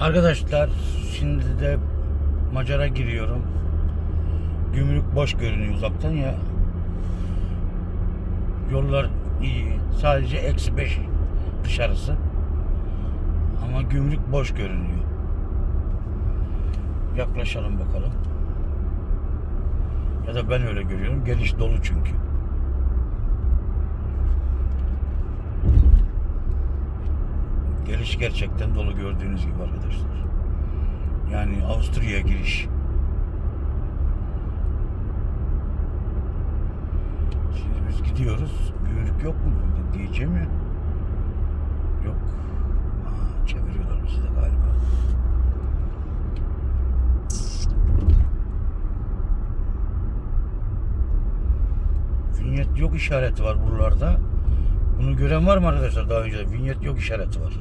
Arkadaşlar şimdi de Macar'a giriyorum. Gümrük boş görünüyor uzaktan ya. Yollar iyi. Sadece eksi beş dışarısı. Ama gümrük boş görünüyor. Yaklaşalım bakalım. Ya da ben öyle görüyorum. Geliş dolu çünkü. Geliş gerçekten dolu gördüğünüz gibi arkadaşlar. Yani Avusturya'ya giriş. Şimdi biz gidiyoruz. Gümrük yok mu burada diyeceğim ya. Yok. Aa, çeviriyorlar bizi de galiba. Vinyet yok işareti var buralarda. Bunu gören var mı arkadaşlar daha önce? Vinyet yok işareti var.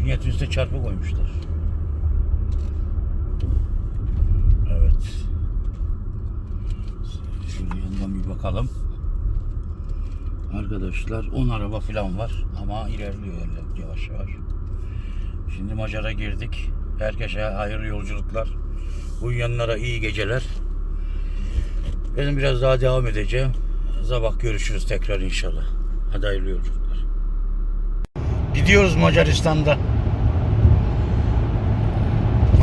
Vinyet üstüne çarpı koymuşlar. Evet. Şöyle yandan bir bakalım. Arkadaşlar 10 araba falan var ama ilerliyor yavaş yavaş. Şimdi Macar'a girdik. Herkese hayırlı yolculuklar. Uyuyanlara iyi geceler. Benim biraz daha devam edeceğim. Sabah görüşürüz tekrar inşallah. Hadi hayırlı yolculuklar. Gidiyoruz Macaristan'da.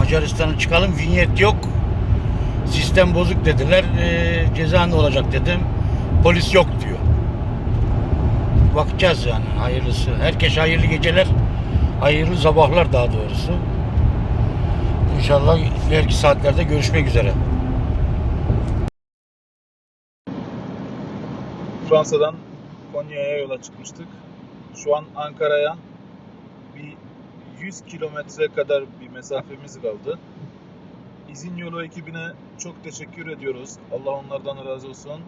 Macaristan'a çıkalım. Vinyet yok. Sistem bozuk dediler. Ee, ceza ne olacak dedim. Polis yok diyor. Bakacağız yani hayırlısı. Herkes hayırlı geceler. Hayırlı sabahlar daha doğrusu. İnşallah ileriki saatlerde görüşmek üzere. Fransa'dan Konya'ya yola çıkmıştık. Şu an Ankara'ya 100 kilometre kadar bir mesafemiz kaldı. İzin yolu ekibine çok teşekkür ediyoruz. Allah onlardan razı olsun.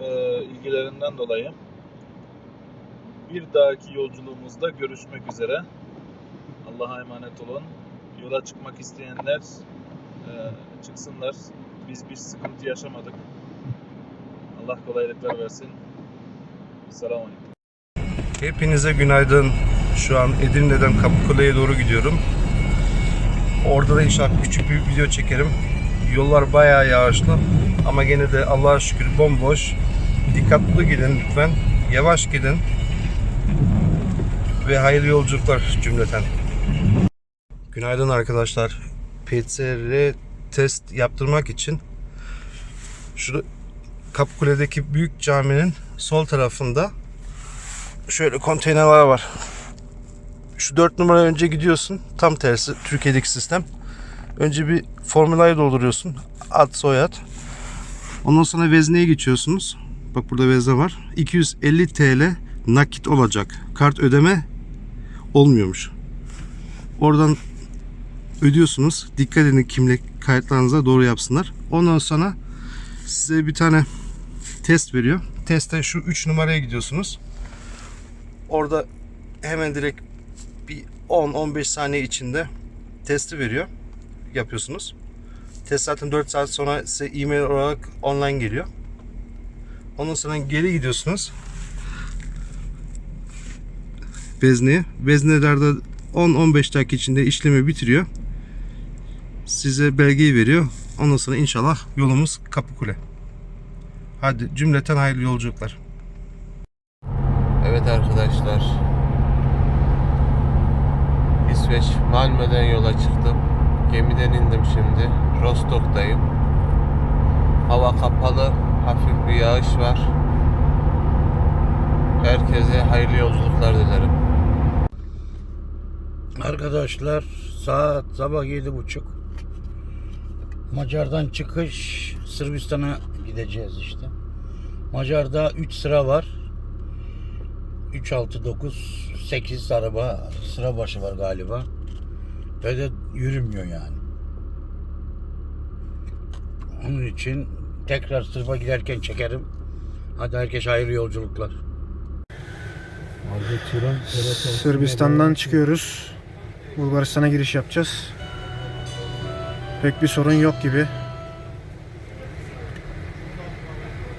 Ee, ilgilerinden dolayı. Bir dahaki yolculuğumuzda görüşmek üzere. Allah'a emanet olun. Yola çıkmak isteyenler e, çıksınlar. Biz bir sıkıntı yaşamadık. Allah kolaylıklar versin. Selamun. Hepinize günaydın. Şu an Edirne'den Kapıkule'ye doğru gidiyorum. Orada da inşallah küçük bir video çekerim. Yollar bayağı yağışlı ama gene de Allah'a şükür bomboş. Dikkatli gidin lütfen. Yavaş gidin. Ve hayırlı yolculuklar cümleten. Günaydın arkadaşlar. PCR test yaptırmak için şu Kapıkule'deki büyük caminin sol tarafında şöyle konteynerler var. Şu 4 numara önce gidiyorsun. Tam tersi Türkiye'deki sistem. Önce bir formulayı dolduruyorsun. Ad, soyad. Ondan sonra vezneye geçiyorsunuz. Bak burada vezne var. 250 TL nakit olacak. Kart ödeme olmuyormuş. Oradan ödüyorsunuz. Dikkat edin kimlik kayıtlarınıza doğru yapsınlar. Ondan sonra size bir tane test veriyor. Testte şu 3 numaraya gidiyorsunuz. Orada hemen direkt 10-15 saniye içinde testi veriyor. Yapıyorsunuz. Test zaten 4 saat sonra size e-mail olarak online geliyor. Ondan sonra geri gidiyorsunuz. Vezneye. Veznelerde 10-15 dakika içinde işlemi bitiriyor. Size belgeyi veriyor. Ondan sonra inşallah yolumuz Kapıkule. Hadi cümleten hayırlı yolculuklar. Evet arkadaşlar. İsveç Malmö'den yola çıktım. Gemiden indim şimdi. Rostock'tayım. Hava kapalı. Hafif bir yağış var. Herkese hayırlı yolculuklar dilerim. Arkadaşlar saat sabah yedi buçuk. Macar'dan çıkış Sırbistan'a gideceğiz işte. Macar'da 3 sıra var. 3, 6, 9, 8 araba sıra başı var galiba. Ve de yürümüyor yani. Onun için tekrar sırfa giderken çekerim. Hadi herkes hayırlı yolculuklar. Sırbistan'dan çıkıyoruz. Bulgaristan'a giriş yapacağız. Pek bir sorun yok gibi.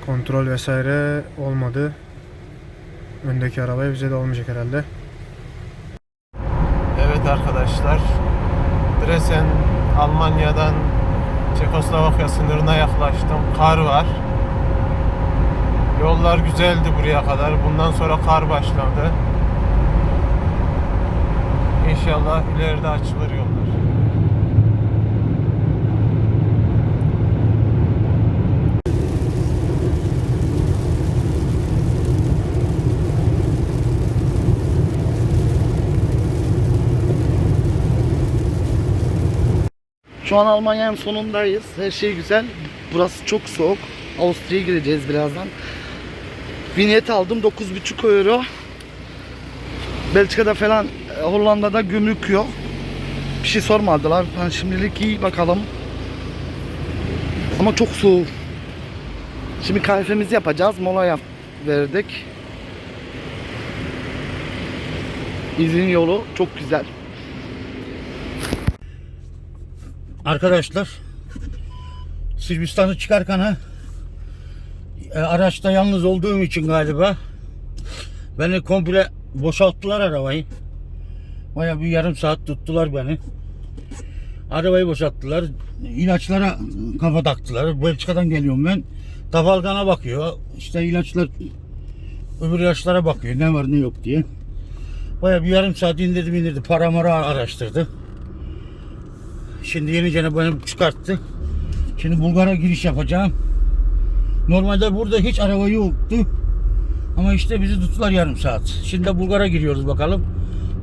Kontrol vesaire olmadı. Öndeki arabaya bize de olmayacak herhalde. Arkadaşlar. Dresden Almanya'dan Çekoslovakya sınırına yaklaştım. Kar var. Yollar güzeldi buraya kadar. Bundan sonra kar başladı. İnşallah ileride açılır yollar. Şu an Almanya'nın sonundayız. Her şey güzel. Burası çok soğuk. Avusturya'ya gideceğiz birazdan. Vinyet aldım 9,5 euro. Belçika'da falan e, Hollanda'da gümrük yok. Bir şey sormadılar. Ben şimdilik iyi bakalım. Ama çok soğuk. Şimdi kahvemizi yapacağız. Mola yap verdik. İzin yolu çok güzel. Arkadaşlar Sırbistan'ı çıkarken ha e, araçta yalnız olduğum için galiba beni komple boşalttılar arabayı. Baya bir yarım saat tuttular beni. Arabayı boşalttılar. İlaçlara kafa taktılar. Belçika'dan geliyorum ben. Tafalgana bakıyor. İşte ilaçlar öbür ilaçlara bakıyor. Ne var ne yok diye. Baya bir yarım saat indirdim indirdi. Para mara araştırdı. Şimdi yeni beni çıkarttı. Şimdi Bulgar'a giriş yapacağım. Normalde burada hiç araba yoktu. Ama işte bizi tuttular yarım saat. Şimdi de Bulgar'a giriyoruz bakalım.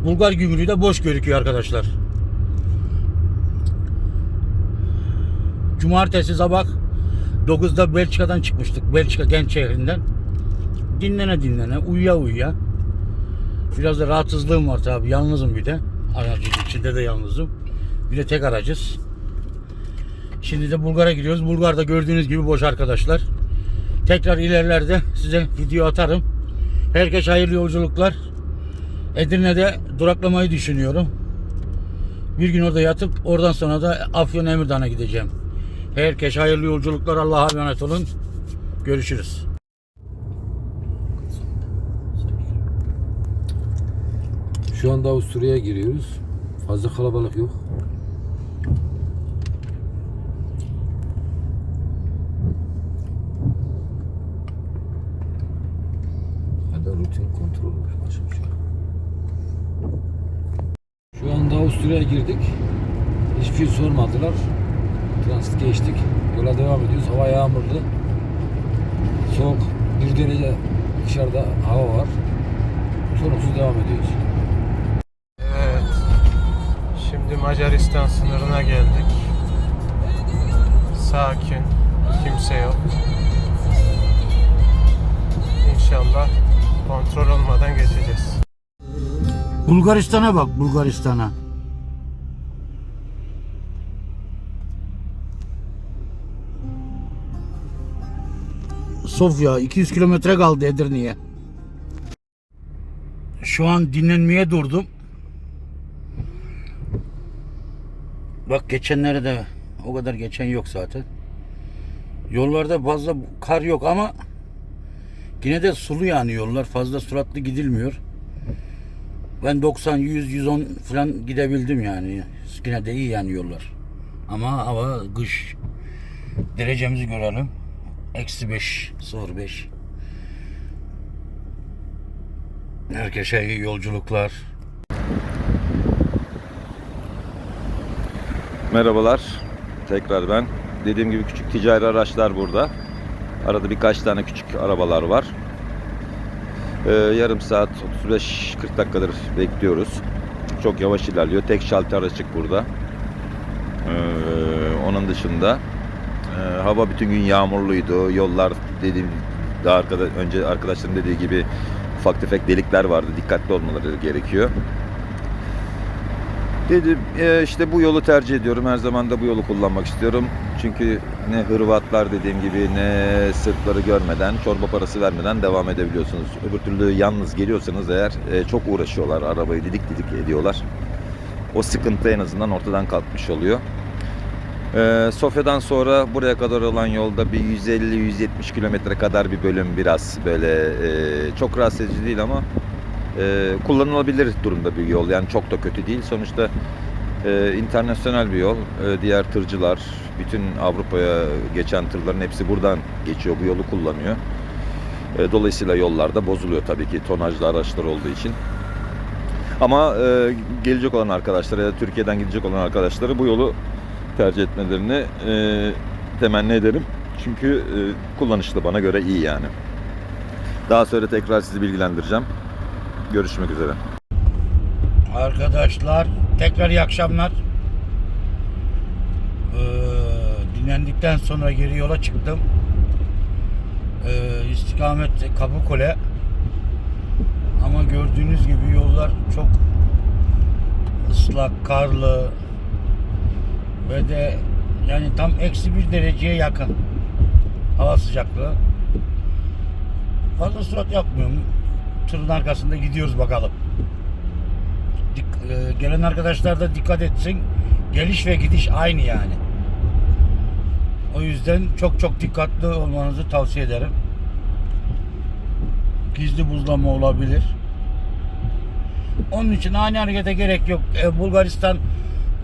Bulgar gümrüğü de boş gözüküyor arkadaşlar. Cumartesi sabah 9'da Belçika'dan çıkmıştık. Belçika genç şehrinden. Dinlene dinlene, uyuya uyuya. Biraz da rahatsızlığım var tabi. Yalnızım bir de. Aracın içinde de yalnızım. Bir de tek aracız. Şimdi de Bulgar'a gidiyoruz. Bulgar'da gördüğünüz gibi boş arkadaşlar. Tekrar ilerlerde size video atarım. Herkes hayırlı yolculuklar. Edirne'de duraklamayı düşünüyorum. Bir gün orada yatıp oradan sonra da Afyon Emirdağ'a gideceğim. Herkes hayırlı yolculuklar. Allah'a emanet olun. Görüşürüz. Şu anda Avusturya'ya giriyoruz. Fazla kalabalık yok. Rutin kontrol şey yok. Şu anda Avusturya'ya girdik. Hiçbir şey sormadılar. Transit geçtik. Yola devam ediyoruz. Hava yağmurlu. Soğuk. Bir derece dışarıda hava var. Sorunsuz devam ediyoruz. Evet. Şimdi Macaristan sınırına geldik. Sakin. Kimse yok. İnşallah kontrol olmadan geçeceğiz. Bulgaristan'a bak Bulgaristan'a. Sofya 200 kilometre kaldı Edirne'ye. Şu an dinlenmeye durdum. Bak geçenlere de o kadar geçen yok zaten. Yollarda fazla kar yok ama yine de sulu yani yollar fazla suratlı gidilmiyor. Ben 90, 100, 110 falan gidebildim yani. Yine de iyi yani yollar. Ama hava kış. Derecemizi görelim. Eksi 5, 05. Herkese iyi yolculuklar. Merhabalar. Tekrar ben. Dediğim gibi küçük ticari araçlar burada. Arada birkaç tane küçük arabalar var. Ee, yarım saat 35-40 dakikadır bekliyoruz. Çok yavaş ilerliyor. Tek şalter açık burada. Ee, onun dışında e, hava bütün gün yağmurluydu. Yollar dediğim daha arkada, önce arkadaşların dediği gibi ufak tefek delikler vardı. Dikkatli olmaları gerekiyor. Dedim e, işte bu yolu tercih ediyorum. Her zaman da bu yolu kullanmak istiyorum. Çünkü ne Hırvatlar dediğim gibi ne Sırpları görmeden, çorba parası vermeden devam edebiliyorsunuz. Öbür türlü yalnız geliyorsanız eğer e, çok uğraşıyorlar. Arabayı didik didik ediyorlar. O sıkıntı en azından ortadan kalkmış oluyor. E, Sofya'dan sonra buraya kadar olan yolda bir 150-170 kilometre kadar bir bölüm biraz böyle e, çok rahatsız edici değil ama e, kullanılabilir durumda bir yol. Yani çok da kötü değil. Sonuçta e, internasyonel bir yol. E, diğer tırcılar, bütün Avrupa'ya geçen tırların hepsi buradan geçiyor. Bu yolu kullanıyor. E, dolayısıyla yollarda bozuluyor tabii ki tonajlı araçlar olduğu için. Ama e, gelecek olan arkadaşlar ya da Türkiye'den gidecek olan arkadaşları bu yolu tercih etmelerini e, temenni ederim. Çünkü e, kullanışlı bana göre iyi yani. Daha sonra tekrar sizi bilgilendireceğim. Görüşmek üzere. Arkadaşlar tekrar iyi akşamlar. Ee, dinlendikten sonra geri yola çıktım. Ee, istikamet Kapıkule. Ama gördüğünüz gibi yollar çok ıslak, karlı ve de yani tam eksi bir dereceye yakın hava sıcaklığı. Fazla surat yapmıyorum. Tırın arkasında gidiyoruz bakalım. Dik- e, gelen arkadaşlar da dikkat etsin. Geliş ve gidiş aynı yani. O yüzden çok çok dikkatli olmanızı tavsiye ederim. Gizli buzlama olabilir. Onun için ani harekete gerek yok. E, Bulgaristan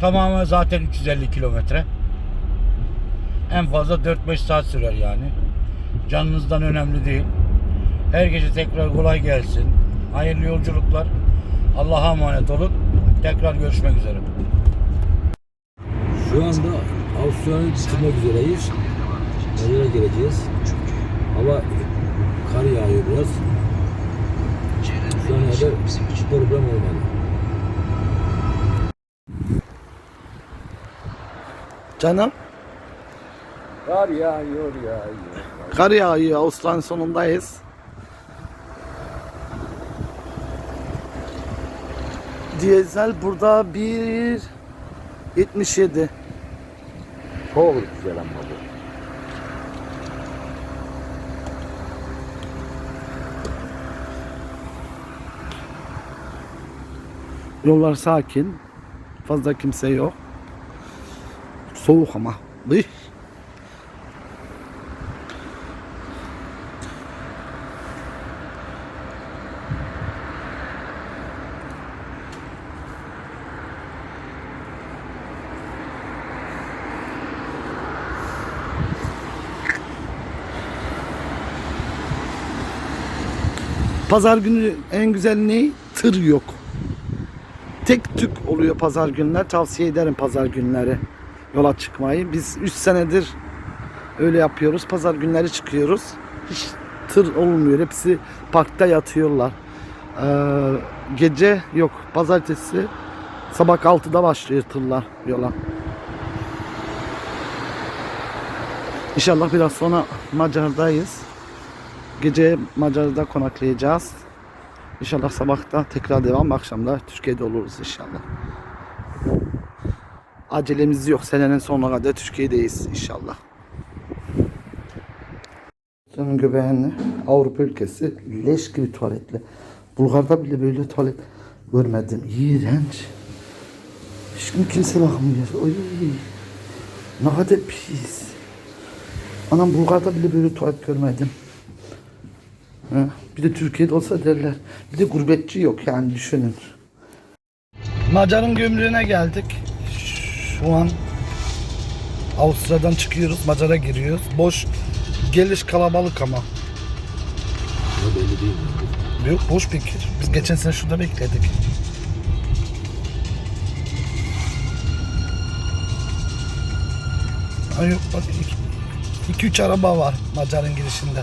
tamamı zaten 350 kilometre. En fazla 4-5 saat sürer yani. Canınızdan önemli değil. Her gece tekrar kolay gelsin. Hayırlı yolculuklar. Allah'a emanet olun. Tekrar görüşmek üzere. Şu anda Avustralya'yı bitirmek üzereyiz. Nereye geleceğiz? Hava kar yağıyor biraz. Şu kadar hiç problem olmadı. Canım Kar yağıyor yağıyor. kar yağıyor. Ağustos'un sonundayız. Dizel burada 1.77. Çok güzel ama bu. Yollar sakin. Fazla kimse yok. Soğuk ama. Ih. Pazar günü en güzel ne? Tır yok. Tek tük oluyor pazar günler. Tavsiye ederim pazar günleri yola çıkmayı. Biz 3 senedir öyle yapıyoruz. Pazar günleri çıkıyoruz. Hiç tır olmuyor. Hepsi parkta yatıyorlar. Ee, gece yok. Pazartesi sabah 6'da başlıyor tırlar yola. İnşallah biraz sonra Macar'dayız. Gece Macar'da konaklayacağız. İnşallah sabahta tekrar devam, akşamda Türkiye'de oluruz inşallah. Acelemiz yok. Senenin sonuna kadar Türkiye'deyiz inşallah. Canın göbeğinde Avrupa ülkesi leş gibi tuvaletli. Bulgar'da bile böyle tuvalet görmedim. İğrenç. Hiç kim kimse bakmıyor. Oy. Ne kadar pis. Anam Bulgar'da bile böyle tuvalet görmedim. Ha, Bir de Türkiye'de olsa derler. Bir de gurbetçi yok yani düşünün. Macar'ın gümrüğüne geldik. Şu an Avusturya'dan çıkıyoruz. Macar'a giriyoruz. Boş geliş kalabalık ama. Ama belli değil. Yok boş fikir. Biz geçen sene şurada bekledik. Ay yok bak 2-3 araba var Macar'ın girişinde.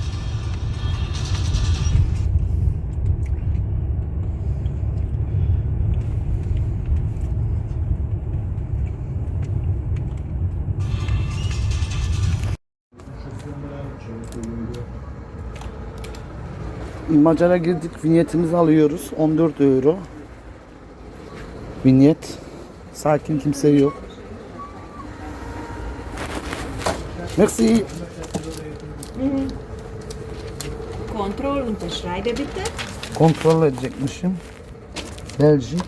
Macar'a girdik. Vinyetimizi alıyoruz. 14 euro. Vinyet. Sakin kimse yok. Merci. Kontrol unterschreibe bitte. Kontrol edecekmişim. Belçik.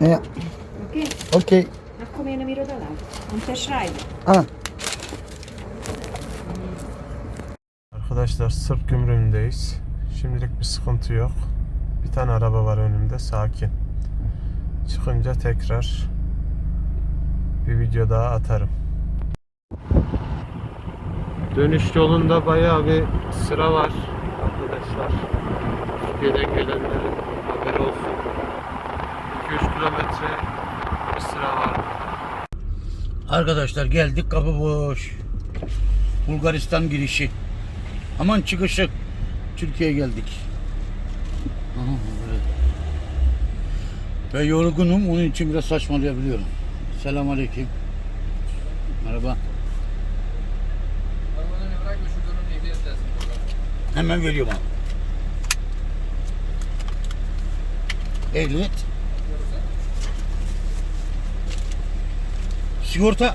Ya, Okay. okey. Akkor miért nem írod alá? Unterschreibe. Ah, Arkadaşlar Sırp gümrüğündeyiz. Şimdilik bir sıkıntı yok. Bir tane araba var önümde sakin. Çıkınca tekrar bir video daha atarım. Dönüş yolunda bayağı bir sıra var arkadaşlar. Türkiye'den gelenlerin haberi olsun. 2-3 kilometre bir sıra var. Arkadaşlar geldik kapı boş. Bulgaristan girişi. Aman çıkışı. Türkiye'ye geldik. Aha. Ve yorgunum onun için biraz saçmalayabiliyorum. Selamünaleyküm. Merhaba. Hemen veriyorum abi. Ehliyet. Sigorta.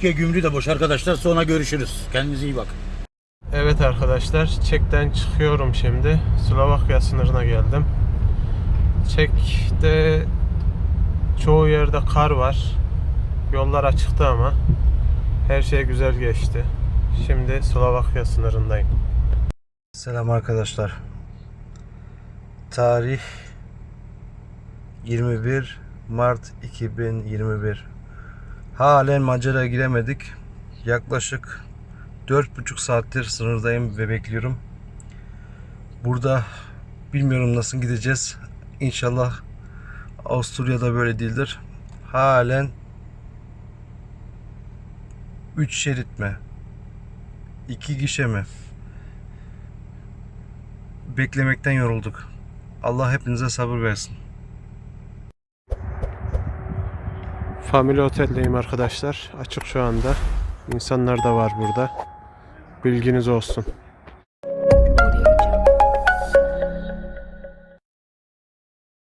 Türkiye gümrüğü de boş arkadaşlar. Sonra görüşürüz. Kendinize iyi bakın. Evet arkadaşlar, Çek'ten çıkıyorum şimdi. Slovakya sınırına geldim. Çek'te çoğu yerde kar var. Yollar açıktı ama her şey güzel geçti. Şimdi Slovakya sınırındayım. Selam arkadaşlar. Tarih 21 Mart 2021. Halen Macar'a giremedik. Yaklaşık 4,5 saattir sınırdayım ve bekliyorum. Burada bilmiyorum nasıl gideceğiz. İnşallah Avusturya'da böyle değildir. Halen 3 şerit mi? 2 gişe mi? beklemekten yorulduk. Allah hepinize sabır versin. Family Otel'deyim arkadaşlar. Açık şu anda. İnsanlar da var burada. Bilginiz olsun.